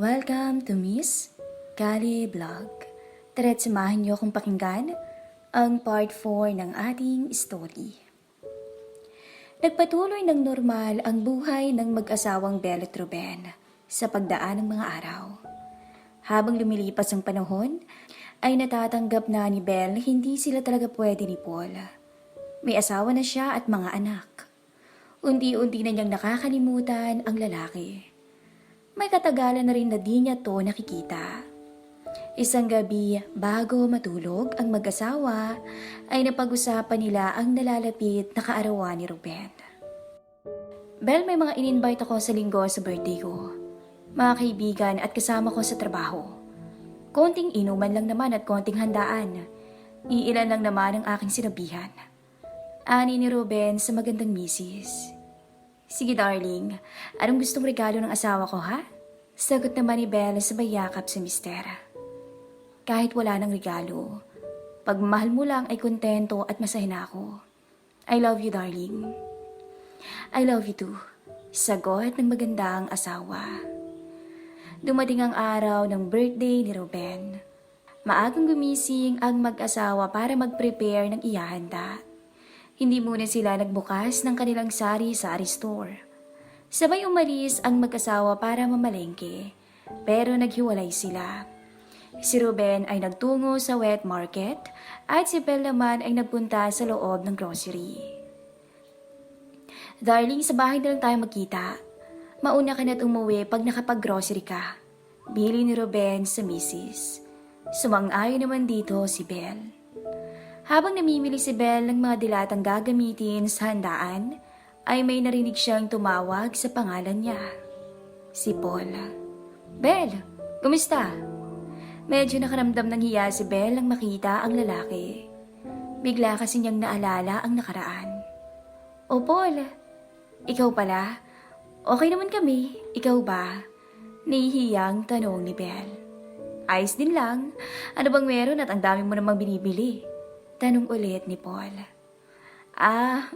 Welcome to Miss Kali Vlog. Tara't samahan niyo akong pakinggan ang part 4 ng ating story. Nagpatuloy ng normal ang buhay ng mag-asawang Belle at Ruben sa pagdaan ng mga araw. Habang lumilipas ang panahon, ay natatanggap na ni Belle hindi sila talaga pwede ni Paul. May asawa na siya at mga anak. Unti-unti na niyang nakakalimutan ang lalaki. May katagalan na rin na di niya to nakikita. Isang gabi, bago matulog ang mag-asawa, ay napag-usapan nila ang nalalapit na kaarawan ni Ruben. Bel, may mga in-invite ako sa linggo sa birthday ko. Mga kaibigan at kasama ko sa trabaho. Konting inuman lang naman at konting handaan. Iilan lang naman ang aking sinabihan. Ani ni Ruben sa magandang misis. Sige darling, anong gustong regalo ng asawa ko ha? Sagot naman ni Bella sa bayakap sa mister. Kahit wala ng regalo, pagmahal mo lang ay kontento at masaya na ako. I love you darling. I love you too. Sagot ng magandang asawa. Dumating ang araw ng birthday ni Ruben. Maagang gumising ang mag-asawa para mag-prepare ng iyahanda. Hindi muna sila nagbukas ng kanilang sari sa Store. Sabay umalis ang mag-asawa para mamalengke, pero naghiwalay sila. Si Ruben ay nagtungo sa wet market at si Belle naman ay nagpunta sa loob ng grocery. Darling, sa bahay na lang tayo magkita. Mauna ka na't umuwi pag nakapag-grocery ka. Bili ni Ruben sa misis. Sumang-ayon naman dito si Belle. Habang namimili si Belle ng mga dilatang gagamitin sa handaan, ay may narinig siyang tumawag sa pangalan niya. Si Paul. Belle, kumusta? Medyo nakaramdam ng hiya si Belle nang makita ang lalaki. Bigla kasi niyang naalala ang nakaraan. O Paul, ikaw pala? Okay naman kami, ikaw ba? Nahihiyang tanong ni Belle. Ayos din lang. Ano bang meron at ang dami mo namang binibili? Tanong ulit ni Paul. Ah,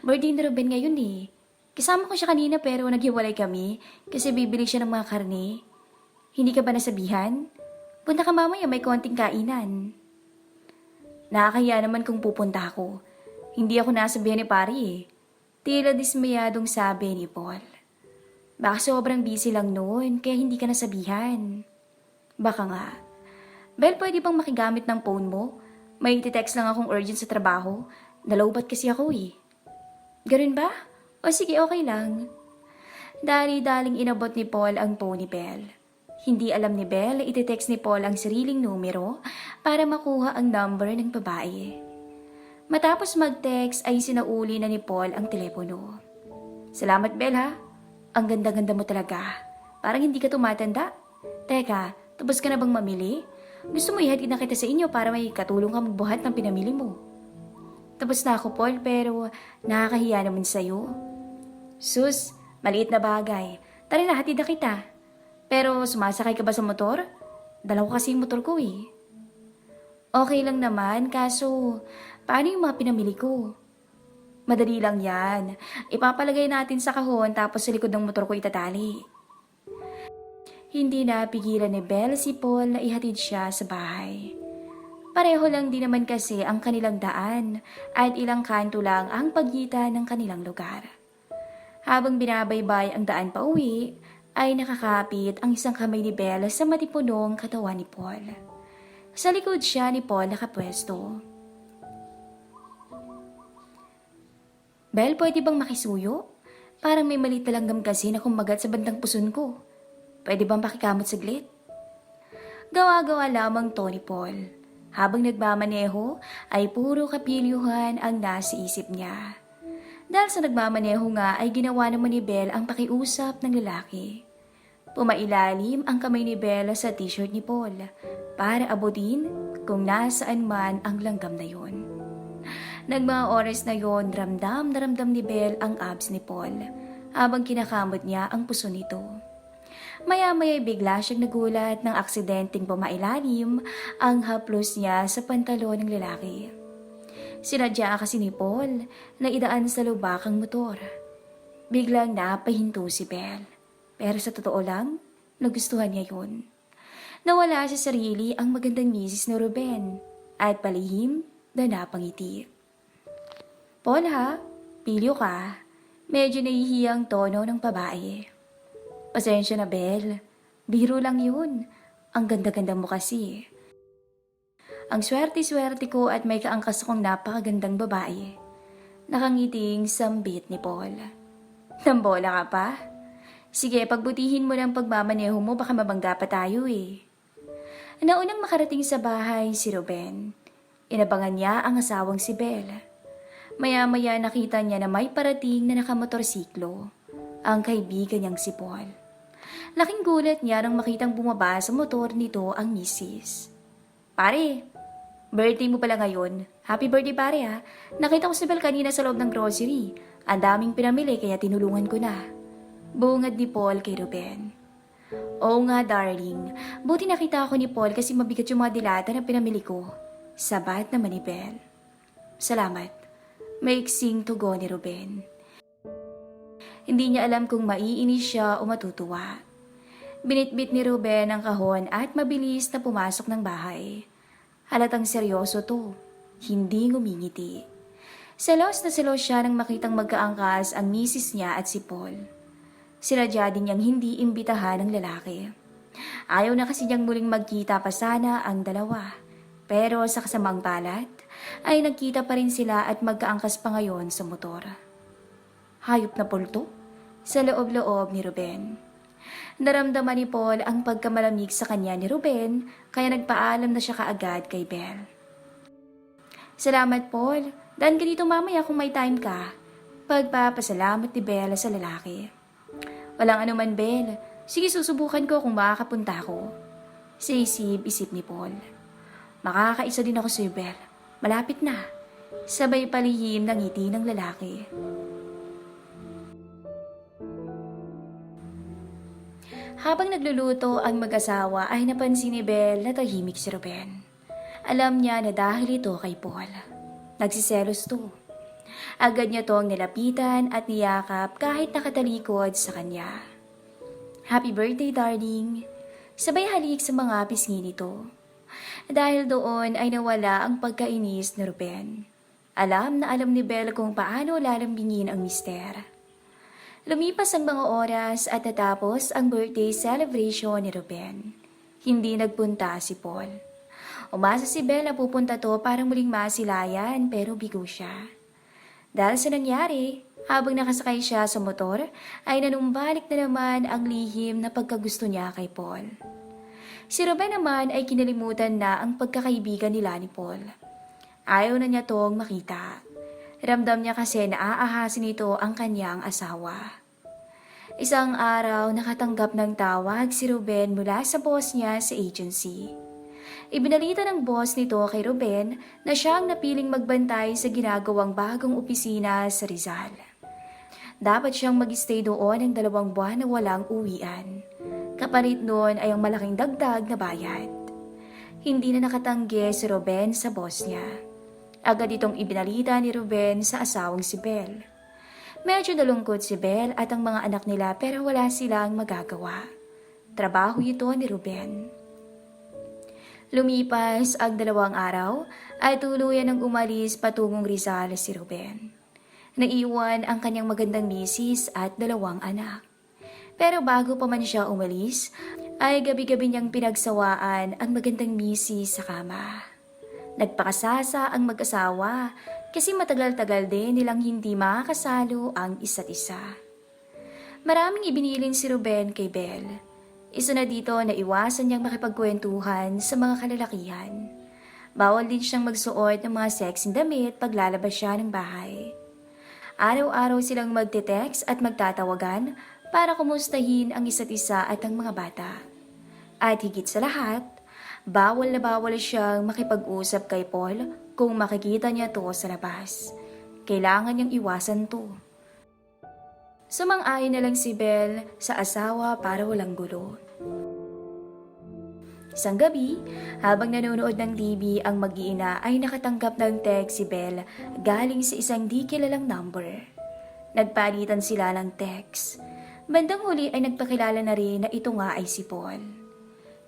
birthday ni Ruben ngayon eh. Kasama ko siya kanina pero naghiwalay kami kasi bibili siya ng mga karne. Hindi ka ba nasabihan? Punta ka mamaya may konting kainan. Nakakaya naman kung pupunta ako. Hindi ako nasabihan ni pari eh. Tila dismayadong sabi ni Paul. Baka sobrang busy lang noon kaya hindi ka nasabihan. Baka nga. Bel, pwede bang makigamit ng phone mo? May text lang akong urgent sa trabaho. Nalowbat kasi ako eh. Ganun ba? O sige, okay lang. Dali-daling inabot ni Paul ang phone ni Belle. Hindi alam ni Belle na iti-text ni Paul ang sariling numero para makuha ang number ng babae. Matapos mag-text ay sinauli na ni Paul ang telepono. Salamat Belle ha. Ang ganda-ganda mo talaga. Parang hindi ka tumatanda. Teka, tapos ka na bang mamili? Gusto mo ihatid na kita sa inyo para may katulong ka magbuhat ng pinamili mo. Tapos na ako, Paul, pero nakakahiya naman sa'yo. Sus, maliit na bagay. Tara na, hatid na kita. Pero sumasakay ka ba sa motor? Dalawa kasi yung motor ko eh. Okay lang naman, kaso paano yung mga pinamili ko? Madali lang yan. Ipapalagay natin sa kahon tapos sa likod ng motor ko itatali. Hindi na pigilan ni Belle si Paul na ihatid siya sa bahay. Pareho lang din naman kasi ang kanilang daan at ilang kanto lang ang pagitan ng kanilang lugar. Habang binabaybay ang daan pa uwi, ay nakakapit ang isang kamay ni Belle sa matipunong katawan ni Paul. Sa likod siya ni Paul nakapwesto. Belle, pwede bang makisuyo? Parang may mali talanggam kasi na kumagat sa bandang puson ko. Pwede bang pakikamot saglit? Gawa-gawa lamang to ni Paul. Habang nagmamaneho, ay puro kapilyuhan ang nasa isip niya. Dahil sa nagmamaneho nga ay ginawa naman ni Belle ang pakiusap ng lalaki. Pumailalim ang kamay ni Bella sa t-shirt ni Paul para abutin kung nasaan man ang langgam na yon. Nag mga oras na yon, ramdam na ramdam ni Belle ang abs ni Paul habang kinakamot niya ang puso nito. Maya-maya bigla siyang nagulat ng aksidenteng pumailalim ang haplos niya sa pantalon ng lalaki. Sinadya kasi ni Paul na idaan sa lubakang motor. Biglang napahinto si Belle. Pero sa totoo lang, nagustuhan niya yun. Nawala sa sarili ang magandang misis ni Ruben at palihim na napangiti. Paul ha, pilyo ka. Medyo nahihiyang tono ng babae. Pasensya na, Bel. Biro lang yun. Ang ganda-ganda mo kasi. Ang swerte-swerte ko at may kaangkas akong napakagandang babae. Nakangiting sambit ni Paul. Nambola ka pa? Sige, pagbutihin mo ng pagmamaneho mo, baka mabangga pa tayo eh. Naunang makarating sa bahay si Ruben. Inabangan niya ang asawang si Belle. Maya-maya nakita niya na may parating na nakamotorsiklo, ang kaibigan niyang si Paul. Laking gulat niya nang makitang bumaba sa motor nito ang misis. Pare, birthday mo pala ngayon. Happy birthday pare ha. Nakita ko si Belle kanina sa loob ng grocery. Ang daming pinamili kaya tinulungan ko na. Bungad ni Paul kay Ruben. Oo nga darling, buti nakita ako ni Paul kasi mabigat yung mga dilata na pinamili ko. Sabat naman ni Belle. Salamat. Maiksing tugo ni Ruben. Hindi niya alam kung maiinis siya o matutuwa. Binitbit ni Ruben ang kahon at mabilis na pumasok ng bahay. Halatang seryoso to. Hindi ngumingiti. Selos na selos siya nang makitang magkaangkas ang misis niya at si Paul. Sinadya din niyang hindi imbitahan ng lalaki. Ayaw na kasi niyang muling magkita pa sana ang dalawa. Pero sa kasamang palad, ay nagkita pa rin sila at magkaangkas pa ngayon sa motor. Hayop na pulto? Sa loob-loob ni Ruben. Naramdaman ni Paul ang pagkamalamig sa kanya ni Ruben, kaya nagpaalam na siya kaagad kay Belle. Salamat, Paul. Dan ka dito mamaya kung may time ka. Pagpapasalamat ni Bella sa lalaki. Walang anuman, Belle. Sige, susubukan ko kung makakapunta ako. Sa isip-isip ni Paul. Makakaisa din ako sa Belle. Malapit na. Sabay palihim ng ngiti ng lalaki. Habang nagluluto ang mag-asawa ay napansin ni Belle na tahimik si Ruben. Alam niya na dahil ito kay Paul. Nagsiselos to. Agad niya tong nilapitan at niyakap kahit nakatalikod sa kanya. Happy birthday, darling! Sabay halik sa mga pisngi nito. Dahil doon ay nawala ang pagkainis ni Ruben. Alam na alam ni Belle kung paano lalambingin ang mister. Lumipas ang mga oras at natapos ang birthday celebration ni Ruben. Hindi nagpunta si Paul. Umasa si Belle na pupunta to para muling masilayan pero bigo siya. Dahil sa nangyari, habang nakasakay siya sa motor, ay nanumbalik na naman ang lihim na pagkagusto niya kay Paul. Si Ruben naman ay kinalimutan na ang pagkakaibigan nila ni Paul. Ayaw na niya tong makita. Ramdam niya kasi na aahasin ito ang kanyang asawa. Isang araw nakatanggap ng tawag si Ruben mula sa boss niya sa agency. Ibinalita ng boss nito kay Ruben na siya ang napiling magbantay sa ginagawang bagong opisina sa Rizal. Dapat siyang mag-stay doon ng dalawang buwan na walang uwian. Kapalit noon ay ang malaking dagdag na bayad. Hindi na nakatanggi si Ruben sa boss niya. Agad itong ibinalita ni Ruben sa asawang si Belle. Medyo nalungkot si Belle at ang mga anak nila pero wala silang magagawa. Trabaho ito ni Ruben. Lumipas ang dalawang araw ay tuluyan ng umalis patungong Rizal si Ruben. Naiwan ang kanyang magandang misis at dalawang anak. Pero bago pa man siya umalis, ay gabi-gabi niyang pinagsawaan ang magandang misis sa kama. Nagpakasasa ang mag-asawa kasi matagal-tagal din nilang hindi makakasalo ang isa't isa. Maraming ibinilin si Ruben kay Belle. Isa na dito na iwasan niyang makipagkwentuhan sa mga kalalakihan. Bawal din siyang magsuot ng mga sexing damit paglalabas siya ng bahay. Araw-araw silang magte-text at magtatawagan para kumustahin ang isa't isa at ang mga bata. At higit sa lahat, bawal na bawal siyang makipag-usap kay Paul kung makikita niya to sa labas. Kailangan niyang iwasan to. Sumang-ayon na lang si Belle sa asawa para walang gulo. Isang gabi, habang nanonood ng TV ang mag-iina ay nakatanggap ng text si Belle galing sa isang di kilalang number. Nagpalitan sila ng text. Bandang huli ay nagpakilala na rin na ito nga ay si Paul.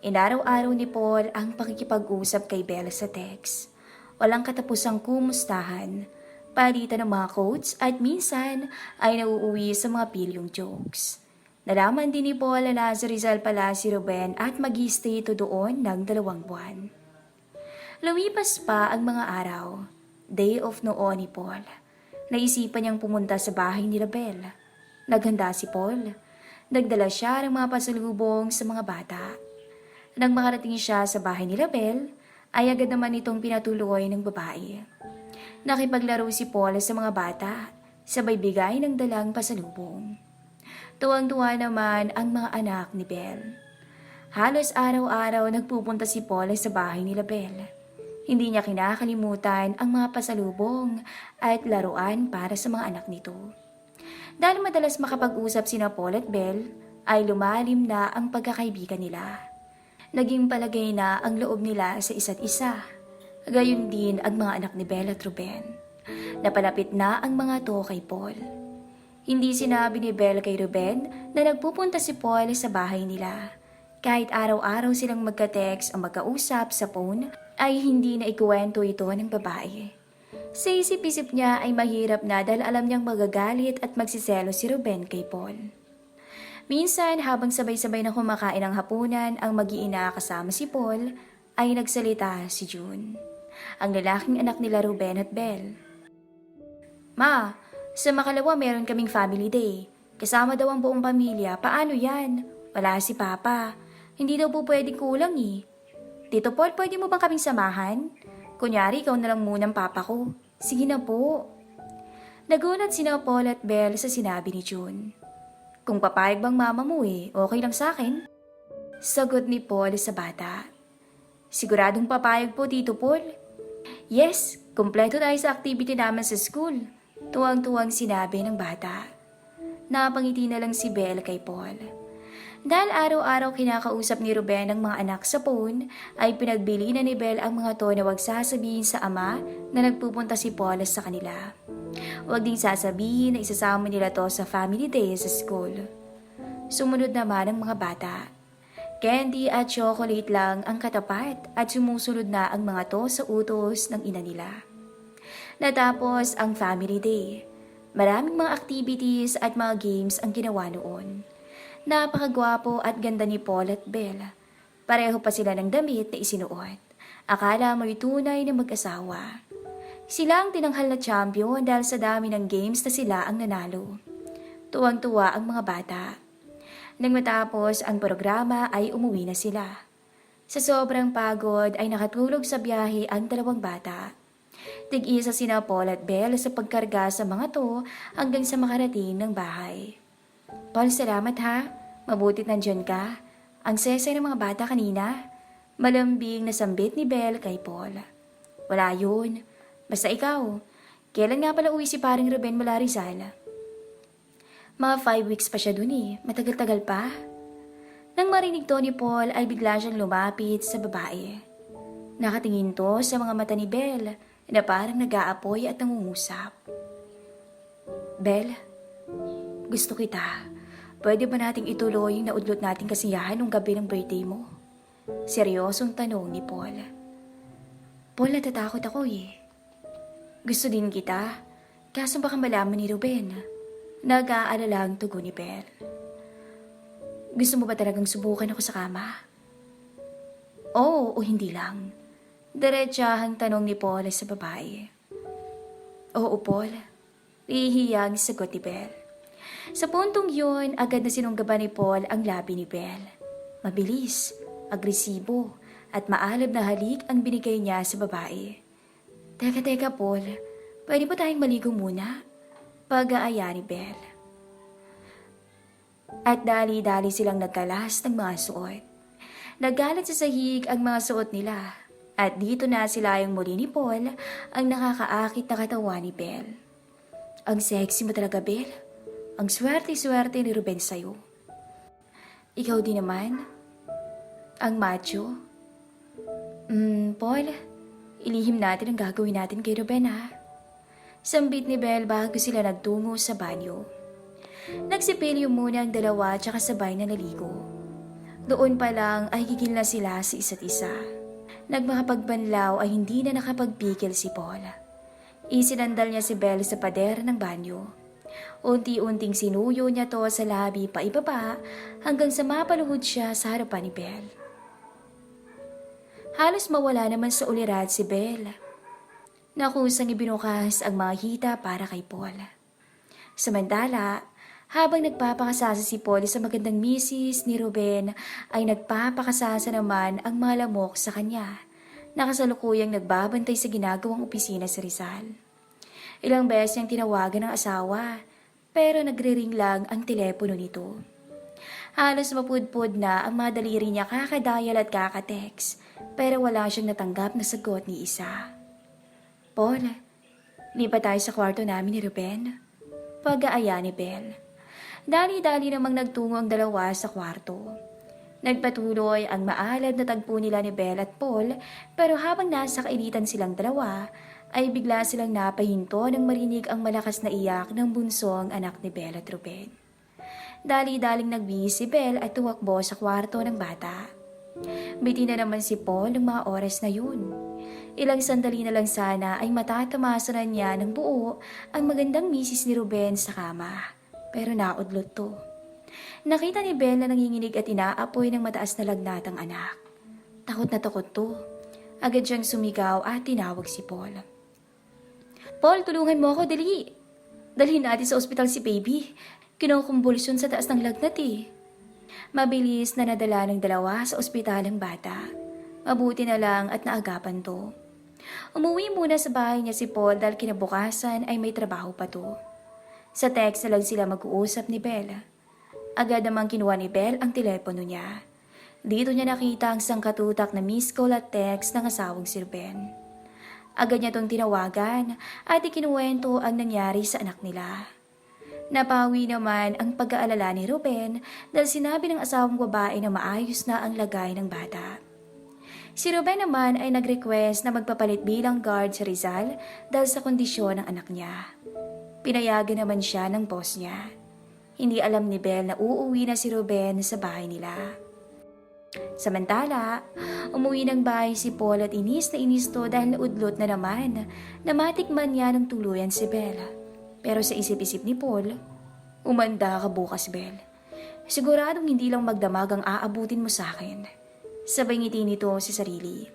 Inaraw-araw ni Paul ang pakikipag-usap kay Bella sa text. Walang katapusang kumustahan, palitan ng mga quotes at minsan ay nauuwi sa mga pilyong jokes. Nalaman din ni Paul na nasa Rizal pala si Ruben at mag stay ito doon ng dalawang buwan. Lumipas pa ang mga araw. Day off noon ni Paul. Naisipan niyang pumunta sa bahay ni Belle. Naghanda si Paul. Nagdala siya ng mga pasalubong sa mga bata. Nang makarating siya sa bahay ni Belle, ay agad naman itong pinatuloy ng babae. Nakipaglaro si Paul sa mga bata, sabay bigay ng dalang pasalubong. Tuwang-tuwa naman ang mga anak ni Belle. Halos araw-araw nagpupunta si Paul sa bahay ni Belle. Hindi niya kinakalimutan ang mga pasalubong at laruan para sa mga anak nito. Dahil madalas makapag-usap sina Paul at Belle, ay lumalim na ang pagkakaibigan nila. Naging palagay na ang loob nila sa isa't isa. Gayon din ang mga anak ni Belle at Ruben. Napalapit na ang mga to kay Paul. Hindi sinabi ni Belle kay Ruben na nagpupunta si Paul sa bahay nila. Kahit araw-araw silang magka-text o magkausap sa phone, ay hindi na ikuwento ito ng babae. Sa isip-isip niya ay mahirap na dahil alam niyang magagalit at magsiselo si Ruben kay Paul. Minsan habang sabay-sabay na kumakain ng hapunan ang mag-iina kasama si Paul, ay nagsalita si June. Ang lalaking anak nila Ruben at Belle. Ma, sa makalawa meron kaming family day. Kasama daw ang buong pamilya. Paano yan? Wala si Papa. Hindi daw po pwedeng kulang eh. Tito Paul, pwede mo bang kaming samahan? Kunyari, ikaw na lang munang papa ko. Sige na po. Nagulat sina Paul at Belle sa sinabi ni June. Kung papayag bang mama mo eh, okay lang sa akin. Sagot ni Paul sa bata. Siguradong papayag po, Tito Paul. Yes, kumpleto tayo sa activity namin sa school. Tuwang-tuwang sinabi ng bata. Napangiti na lang si Belle kay Paul. Dahil araw-araw kinakausap ni Ruben ang mga anak sa phone, ay pinagbili na ni Belle ang mga to na wag sasabihin sa ama na nagpupunta si Paul sa kanila. Huwag ding sasabihin na isasama nila to sa family day sa school. Sumunod naman ang mga bata. Candy at chocolate lang ang katapat at sumusunod na ang mga to sa utos ng ina nila. Natapos ang family day. Maraming mga activities at mga games ang ginawa noon. Napakagwapo at ganda ni Paul at Belle. Pareho pa sila ng damit na isinuot. Akala mo'y tunay na mag-asawa. Sila ang tinanghal na champion dahil sa dami ng games na sila ang nanalo. Tuwang-tuwa ang mga bata. Nang matapos ang programa ay umuwi na sila. Sa sobrang pagod ay nakatulog sa biyahe ang dalawang bata. Tig-isa sina Paul at Belle sa pagkarga sa mga to hanggang sa makarating ng bahay. Paul, salamat ha. Mabutit nandyan ka. Ang sesay ng mga bata kanina. Malambing na sambit ni Belle kay Paul. Wala yun. Basta ikaw. Kailan nga pala uwi si paring Ruben mula Rizal? Mga five weeks pa siya dun eh. Matagal-tagal pa. Nang marinig to ni Paul ay bigla siyang lumapit sa babae. Nakatingin to sa mga mata ni Belle na parang nag-aapoy at nangungusap. Belle, gusto kita. Pwede ba nating ituloy yung naudlot nating kasiyahan nung gabi ng birthday mo? Seryosong tanong ni Paul. Paul, natatakot ako eh. Gusto din kita. Kaso baka malaman ni Ruben. Nag-aalala ang tugon ni Belle. Gusto mo ba talagang subukan ako sa kama? Oo o hindi lang. Diretsahang tanong ni Paul sa babae. Oo, Paul. Ihiyang sagot ni Belle. Sa puntong yun, agad na sinunggaban ni Paul ang labi ni Belle. Mabilis, agresibo, at maalab na halik ang binigay niya sa babae. Teka, teka, Paul. Pwede ba tayong maligo muna? Pag-aaya ni Belle. At dali-dali silang nagkalas ng mga suot. Nagalat sa sahig ang mga suot nila. At dito na sila yung muli ni Paul ang nakakaakit na katawan ni Belle. Ang sexy mo talaga, Belle. Ang swerte-swerte ni Ruben sa'yo. Ikaw din naman. Ang macho. Hmm, Paul, ilihim natin ang gagawin natin kay Ruben ha. Sambit ni Belle bago sila nagtungo sa banyo. Nagsipilyo muna ang dalawa tsaka sabay na naligo. Doon pa lang ay gigil na sila sa isa't isa. Nagmakapagbanlaw ay hindi na nakapagpigil si Paul. Isinandal niya si Belle sa pader ng banyo. Unti-unting sinuyo niya to sa labi pa ibaba hanggang sa mapaluhod siya sa harapan ni Belle. Halos mawala naman sa ulirad si Belle. Nakusang ibinukas ang mga hita para kay Paul. Samantala, habang nagpapakasasa si Paul sa magandang misis ni Ruben, ay nagpapakasasa naman ang mga lamok sa kanya. Nakasalukuyang nagbabantay sa ginagawang opisina sa Rizal. Ilang beses niyang tinawagan ng asawa, pero nagre-ring lang ang telepono nito. Halos mapudpod na ang mga daliri niya kakadial at kakatext, pero wala siyang natanggap na sagot ni isa. Paul, lipat tayo sa kwarto namin ni Ruben. Pag-aaya ni Belle. Dali-dali namang nagtungo ang dalawa sa kwarto. Nagpatuloy ang maalad na tagpo nila ni Belle at Paul pero habang nasa kainitan silang dalawa ay bigla silang napahinto nang marinig ang malakas na iyak ng bunsong anak ni Belle at Ruben. Dali-daling nagbihis si Belle at tuwakbo sa kwarto ng bata. Biti na naman si Paul ng mga oras na yun. Ilang sandali na lang sana ay matatamasan na niya ng buo ang magandang misis ni Ruben sa kama. Pero naudlot to. Nakita ni Belle na nanginginig at inaapoy ng mataas na lagnatang anak. Takot na takot to. Agad siyang sumigaw at tinawag si Paul. Paul, tulungan mo ako, dali. Dalhin natin sa ospital si baby. Kinukumbulsyon sa taas ng lagnat eh. Mabilis na nadala ng dalawa sa ospital ang bata. Mabuti na lang at naagapan to. Umuwi muna sa bahay niya si Paul dahil kinabukasan ay may trabaho pa to. Sa text na lang sila mag-uusap ni Bella. Agad namang kinuha ni Belle ang telepono niya. Dito niya nakita ang sangkatutak na miss call at text ng asawang si Ruben. Agad niya itong tinawagan at ikinuwento ang nangyari sa anak nila. Napawi naman ang pag-aalala ni Ruben dahil sinabi ng asawang babae na maayos na ang lagay ng bata. Si Ruben naman ay nag-request na magpapalit bilang guard sa Rizal dahil sa kondisyon ng anak niya. Pinayagan naman siya ng boss niya. Hindi alam ni Belle na uuwi na si Ruben sa bahay nila. Samantala, umuwi ng bahay si Paul at inis na inis to dahil naudlot na naman na matikman niya ng tuluyan si Belle. Pero sa isip-isip ni Paul, umanda ka bukas, Belle. Siguradong hindi lang magdamag ang aabutin mo sa akin. Sabay ngiti nito si sarili.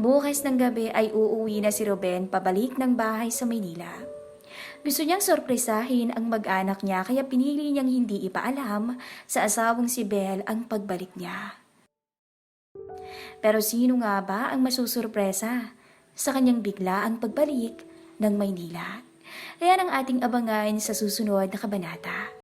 Bukas ng gabi ay uuwi na si Ruben pabalik ng bahay sa Maynila. Gusto niyang sorpresahin ang mag-anak niya kaya pinili niyang hindi ipaalam sa asawang si Belle ang pagbalik niya. Pero sino nga ba ang masusurpresa sa kanyang bigla ang pagbalik ng Maynila? Kaya ang ating abangan sa susunod na kabanata.